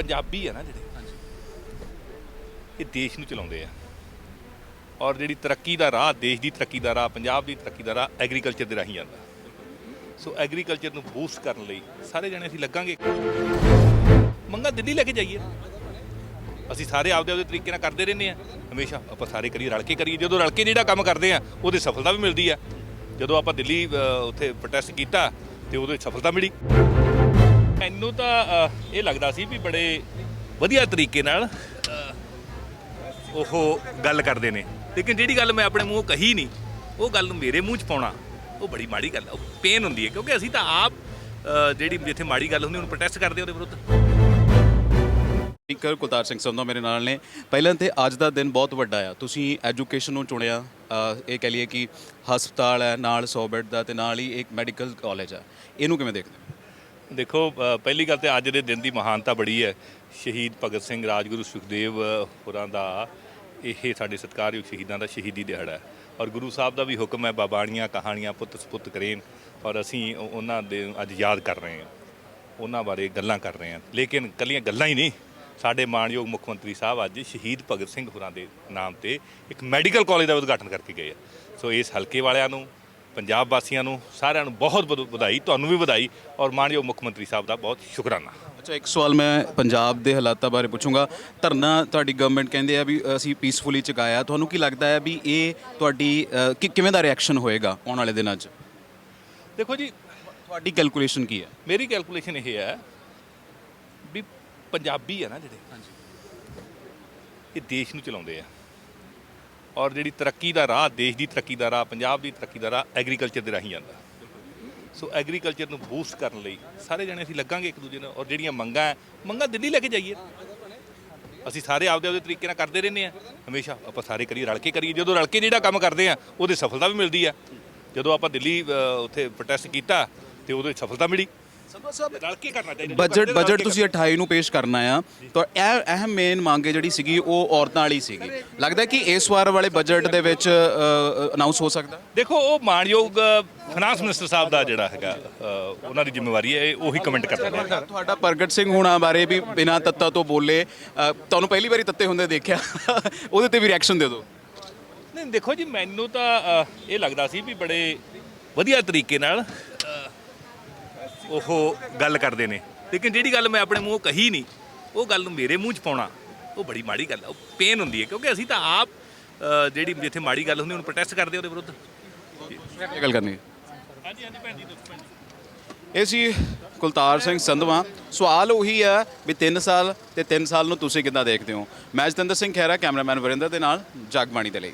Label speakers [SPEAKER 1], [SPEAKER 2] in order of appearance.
[SPEAKER 1] ਪੰਜਾਬੀ ਆ ਨਾ ਜਿਹੜੇ ਇਹ ਦੇਸ਼ ਨੂੰ ਚਲਾਉਂਦੇ ਆ। ਔਰ ਜਿਹੜੀ ਤਰੱਕੀ ਦਾ ਰਾਹ ਦੇਸ਼ ਦੀ ਤਰੱਕੀ ਦਾ ਰਾਹ ਪੰਜਾਬ ਦੀ ਤਰੱਕੀ ਦਾ ਰਾਹ ਐਗਰੀਕਲਚਰ ਦੇ ਰਾਹੀਂ ਜਾਂਦਾ ਸੋ ਐਗਰੀਕਲਚਰ ਨੂੰ ਬੂਸਟ ਕਰਨ ਲਈ ਸਾਰੇ ਜਣੇ ਅਸੀਂ ਲੱਗਾਂਗੇ। ਮੰਗਾ ਦਿੱਲੀ ਲੈ ਕੇ ਜਾਈਏ। ਅਸੀਂ ਸਾਰੇ ਆਪਦੇ ਆਪਦੇ ਤਰੀਕੇ ਨਾਲ ਕਰਦੇ ਰਹਿੰਦੇ ਆ। ਹਮੇਸ਼ਾ ਆਪਾਂ ਸਾਰੇ ਕਰੀਏ ਰਲ ਕੇ ਕਰੀਏ। ਜਦੋਂ ਰਲ ਕੇ ਜਿਹੜਾ ਕੰਮ ਕਰਦੇ ਆ ਉਹਦੇ ਸਫਲਤਾ ਵੀ ਮਿਲਦੀ ਆ। ਜਦੋਂ ਆਪਾਂ ਦਿੱਲੀ ਉੱਥੇ ਪ੍ਰੋਟੈਸਟ ਕੀਤਾ ਤੇ ਉਹਦੇ ਸਫਲਤਾ ਮਿਲੀ। ਮੈਨੂੰ ਤਾਂ ਅ, ਇਹ ਲੱਗਦਾ ਸੀ ਵੀ ਬੜੇ ਵਧੀਆ ਤਰੀਕੇ ਨਾਲ ਅ, ਉਹ ਗੱਲ ਕਰਦੇ ਨੇ। ਲੇਕਿਨ ਜਿਹੜੀ ਗੱਲ ਮੈਂ ਆਪਣੇ ਮੂੰਹੋਂ ਕਹੀ ਨਹੀਂ ਉਹ ਗੱਲ ਨੂੰ ਮੇਰੇ ਮੂੰਹ 'ਚ ਪਾਉਣਾ ਉਹ ਬੜੀ ਮਾੜੀ ਗੱਲ ਹੈ ਉਹ ਪੇਨ ਹੁੰਦੀ ਹੈ। ਕਿਉਂਕਿ ਅਸੀਂ ਤਾਂ ਆਪ ਅ, ਜਿਹੜੀ ਜਿੱਥੇ ਮਾੜੀ ਗੱਲ ਹੁੰਦੀ ਉਹਨੂੰ ਪ੍ਰੋਟੈਸਟ ਕਰਦੇ ਆ ਉਹਦੇ ਵਿਰੁੱਧ।
[SPEAKER 2] ਸਪੀਕਰ ਕੁਲਤਾਰ ਸਿੰਘ ਸੰਧਵਾ ਮੇਰੇ ਨਾਲ ਨੇ। ਪਹਿਲਾਂ ਤੇ ਅੱਜ ਦਾ ਦਿਨ ਬਹੁਤ ਵੱਡਾ ਆ। ਤੁਸੀਂ ਐਜੂਕੇਸ਼ਨ ਨੂੰ ਚੁਣਿਆ ਅ, ਇਹ ਕਹਿ ਲਈਏ ਕਿ ਹਸਪਤਾਲ ਹੈ ਨਾਲ 100 ਬੈੱਡ ਦਾ ਤੇ ਨਾਲ ਹੀ ਇੱਕ ਮੈਡੀਕਲ ਕਾਲਜ ਆ। ਇਹਨੂੰ ਕਿਵੇਂ ਦੇਖਦੇ ਹੋ?
[SPEAKER 1] ਦੇਖੋ ਪਹਿਲੀ ਗੱਲ ਤੇ ਅੱਜ ਦੇ ਦਿਨ ਦੀ ਮਹਾਨਤਾ ਬੜੀ ਹੈ। ਸ਼ਹੀਦ ਭਗਤ ਸਿੰਘ, ਰਾਜਗੁਰੂ ਸੁਖਦੇਵ ਹੋਰਾਂ ਦਾ ਇਹ ਸਾਡੇ ਸਤਿਕਾਰਯੋਗ ਸ਼ਹੀਦਾਂ ਦਾ ਸ਼ਹੀਦੀ ਦਿਹਾੜਾ ਹੈ। ਔਰ ਗੁਰੂ ਸਾਹਿਬ ਦਾ ਵੀ ਹੁਕਮ ਹੈ, ਬਾਬਾਣੀਆਂ ਕਹਾਣੀਆਂ ਪੁੱਤ ਸਪੁੱਤ ਕਰੇਨ। ਔਰ ਅਸੀਂ ਉਹਨਾਂ ਦੇ ਅੱਜ ਯਾਦ ਕਰ ਰਹੇ ਹਾਂ। ਉਹਨਾਂ ਬਾਰੇ ਗੱਲਾਂ ਕਰ ਰਹੇ ਹਾਂ। ਲੇਕਿਨ ਕੱਲੀਆਂ ਗੱਲਾਂ ਹੀ ਨਹੀਂ, ਸਾਡੇ ਮਾਣਯੋਗ ਮੁੱਖ ਮੰਤਰੀ ਸਾਹਿਬ ਅੱਜ ਸ਼ਹੀਦ ਭਗਤ ਸਿੰਘ ਹੋਰਾਂ ਦੇ ਨਾਮ ਤੇ ਇੱਕ ਮੈਡੀਕਲ ਕਾਲਜ ਦਾ ਉਦਘਾਟਨ ਕਰਕੇ ਗਏ ਆ। ਸੋ ਇਸ ਹਲਕੇ ਵਾਲਿਆਂ ਨੂੰ ਪੰਜਾਬ ਵਾਸੀਆਂ ਨੂੰ ਸਾਰਿਆਂ ਨੂੰ ਬਹੁਤ ਬਹੁਤ ਵਧਾਈ ਤੁਹਾਨੂੰ ਵੀ ਵਧਾਈ ਔਰ ਮਾਣਯੋਗ ਮੁੱਖ ਮੰਤਰੀ ਸਾਹਿਬ ਦਾ ਬਹੁਤ ਸ਼ੁਕਰਾਨਾ।
[SPEAKER 2] ਅੱਛਾ ਇੱਕ ਸਵਾਲ ਮੈਂ ਪੰਜਾਬ ਦੇ ਹਾਲਾਤਾਂ ਬਾਰੇ ਪੁੱਛੂੰਗਾ। ਧਰਨਾ ਤੁਹਾਡੀ ਗਵਰਨਮੈਂਟ ਕਹਿੰਦੇ ਆ ਵੀ ਅਸੀਂ ਪੀਸਫੁਲੀ ਚੁਕਾਇਆ। ਤੁਹਾਨੂੰ ਕੀ ਲੱਗਦਾ ਹੈ ਵੀ ਇਹ ਤੁਹਾਡੀ ਕਿ ਕਿਵੇਂ ਦਾ ਰਿਐਕਸ਼ਨ ਹੋਏਗਾ ਆਉਣ ਵਾਲੇ ਦਿਨਾਂ 'ਚ?
[SPEAKER 1] ਦੇਖੋ ਜੀ
[SPEAKER 2] ਤੁਹਾਡੀ ਕੈਲਕੂਲੇਸ਼ਨ ਕੀ ਹੈ?
[SPEAKER 1] ਮੇਰੀ ਕੈਲਕੂਲੇਸ਼ਨ ਇਹ ਹੈ ਵੀ ਪੰਜਾਬੀ ਆ ਨਾ ਜਿਹੜੇ ਇਹ ਦੇਸ਼ ਨੂੰ ਚਲਾਉਂਦੇ ਆ। ਔਰ ਜਿਹੜੀ ਤਰੱਕੀ ਦਾ ਰਾਹ, ਦੇਸ਼ ਦੀ ਤਰੱਕੀ ਦਾ ਰਾਹ, ਪੰਜਾਬ ਦੀ ਤਰੱਕੀ ਦਾ ਰਾਹ ਐਗਰੀਕਲਚਰ ਦੇ ਰਾਹੀਂ ਜਾਂਦਾ। ਸੋ ਐਗਰੀਕਲਚਰ ਨੂੰ ਬੂਸਟ ਕਰਨ ਲਈ ਸਾਰੇ ਜਣੇ ਅਸੀਂ ਲੱਗਾਂਗੇ ਇੱਕ ਦੂਜੇ ਨਾਲ ਔਰ ਜਿਹੜੀਆਂ ਮੰਗਾਂ ਹੈ, ਮੰਗਾਂ ਦਿੱਲੀ ਲੈ ਕੇ ਜਾਈਏ। ਅਸੀਂ ਸਾਰੇ ਆਪਦੇ ਆਪਦੇ ਤਰੀਕੇ ਨਾਲ ਕਰਦੇ ਰਹਿੰਦੇ ਆ ਹਮੇਸ਼ਾ ਆਪਾਂ ਸਾਰੇ ਕਰੀਏ, ਰਲ ਕੇ ਕਰੀਏ। ਜਦੋਂ ਰਲ ਕੇ ਜਿਹੜਾ ਕੰਮ ਕਰਦੇ ਆ ਉਹਦੇ ਸਫਲਤਾ ਵੀ ਮਿਲਦੀ ਆ ਜਦੋਂ ਆਪਾਂ ਦਿੱਲੀ ਉੱਥੇ ਪ੍ਰੋਟੈਸਟ ਕੀਤਾ, ਤੇ ਉਹਦੇ ਸਫਲਤਾ ਮਿਲੀ। ਸੰਧਵਾ ਸਾਹਿਬ ਰਲ ਕੇ ਕਰਨਾ ਚਾਹੀਦਾ। ਜੋ
[SPEAKER 2] ਬਜਟ ਬਜਟ ਤੁਸੀਂ 28 ਨੂੰ ਪੇਸ਼ ਕਰਨਾ ਆ। ਤਾਂ ਇਹ ਅਹਿਮ ਮੇਨ ਮੰਗ ਹੈ ਜਿਹੜੀ ਸੀਗੀ ਉਹ ਔਰਤਾਂ ਵਾਲੀ ਸੀਗੀ। ਲੱਗਦਾ ਕਿ ਇਸ ਵਾਰ ਵਾਲੇ ਬਜਟ ਦੇ ਵਿੱਚ ਅਨਾਉਂਸ ਹੋ ਸਕਦਾ?
[SPEAKER 1] ਦੇਖੋ ਉਹ ਮਾਨਯੋਗ ਫਾਈਨਾਂਸ ਮਿਨਿਸਟਰ ਸਾਹਿਬ ਦਾ ਜਿਹੜਾ ਹੈਗਾ ਉਹਨਾਂ ਦੀ ਜ਼ਿੰਮੇਵਾਰੀ ਹੈ ਉਹੀ ਕਮੈਂਟ ਕਰਦੇ ਨੇ।
[SPEAKER 2] ਤੁਹਾਡਾ ਪ੍ਰਗਟ ਸਿੰਘ ਹੋਣਾ ਬਾਰੇ ਵੀ ਬਿਨਾਂ ਤੱਤਾ ਤੋਂ ਬੋਲੇ ਤੁਹਾਨੂੰ ਪਹਿਲੀ ਵਾਰੀ ਤੱਤੇ ਹੁੰਦੇ ਦੇਖਿਆ ਉਹਦੇ ਤੇ ਵੀ ਰਿਐਕਸ਼ਨ ਦੇ ਦਿਓ।
[SPEAKER 1] ਨਹੀਂ ਦੇਖੋ ਜੀ ਮੈਨੂੰ ਤਾਂ ਇਹ ਲੱਗਦਾ ਸੀ ਵੀ ਬੜੇ ਵਧੀਆ ਤਰੀਕੇ ਨਾਲ ਉਹ ਗੱਲ ਕਰਦੇ ਨੇ। ਲੇਕਿਨ ਜਿਹੜੀ ਗੱਲ ਮੈਂ ਆਪਣੇ ਮੂੰਹੋਂ ਕਹੀ ਨਹੀਂ ਉਹ ਗੱਲ ਨੂੰ ਮੇਰੇ ਮੂੰਹ 'ਚ ਪਾਉਣਾ ਉਹ ਬੜੀ ਮਾੜੀ ਗੱਲ ਆ। ਉਹ ਪੇਨ ਹੁੰਦੀ ਹੈ ਕਿਉਂਕਿ ਅਸੀਂ ਤਾਂ ਆਪ ਅ, ਜਿਹੜੀ ਜਿੱਥੇ ਮਾੜੀ ਗੱਲ ਹੁੰਦੀ ਉਹਨੂੰ ਪ੍ਰੋਟੈਸਟ ਕਰਦੇ ਉਹਦੇ ਵਿਰੁੱਧ।
[SPEAKER 2] ਇਹ ਗੱਲ ਕਰਨੀ ਹੈ।
[SPEAKER 1] ਹਾਂਜੀ ਹਾਂਜੀ ਭੈਣ ਜੀ ਦੱਸੋ
[SPEAKER 2] ਇਹ ਸੀ ਕੁਲਤਾਰ ਸਿੰਘ ਸੰਧਵਾ। ਸਵਾਲ ਉਹੀ ਹੈ ਵੀ 3 ਸਾਲ ਤੇ 3 ਸਾਲ ਨੂੰ ਤੁਸੀਂ ਕਿੱਦਾਂ ਦੇਖਦੇ ਹੋ? ਮੈਂ ਜਤਿੰਦਰ ਸਿੰਘ ਖਹਿਰਾ ਕੈਮਰਾਮੈਨ ਵਰਿੰਦਰ ਦੇ ਨਾਲ ਜਗਬਾਣੀ ਦੇ ਲਈ।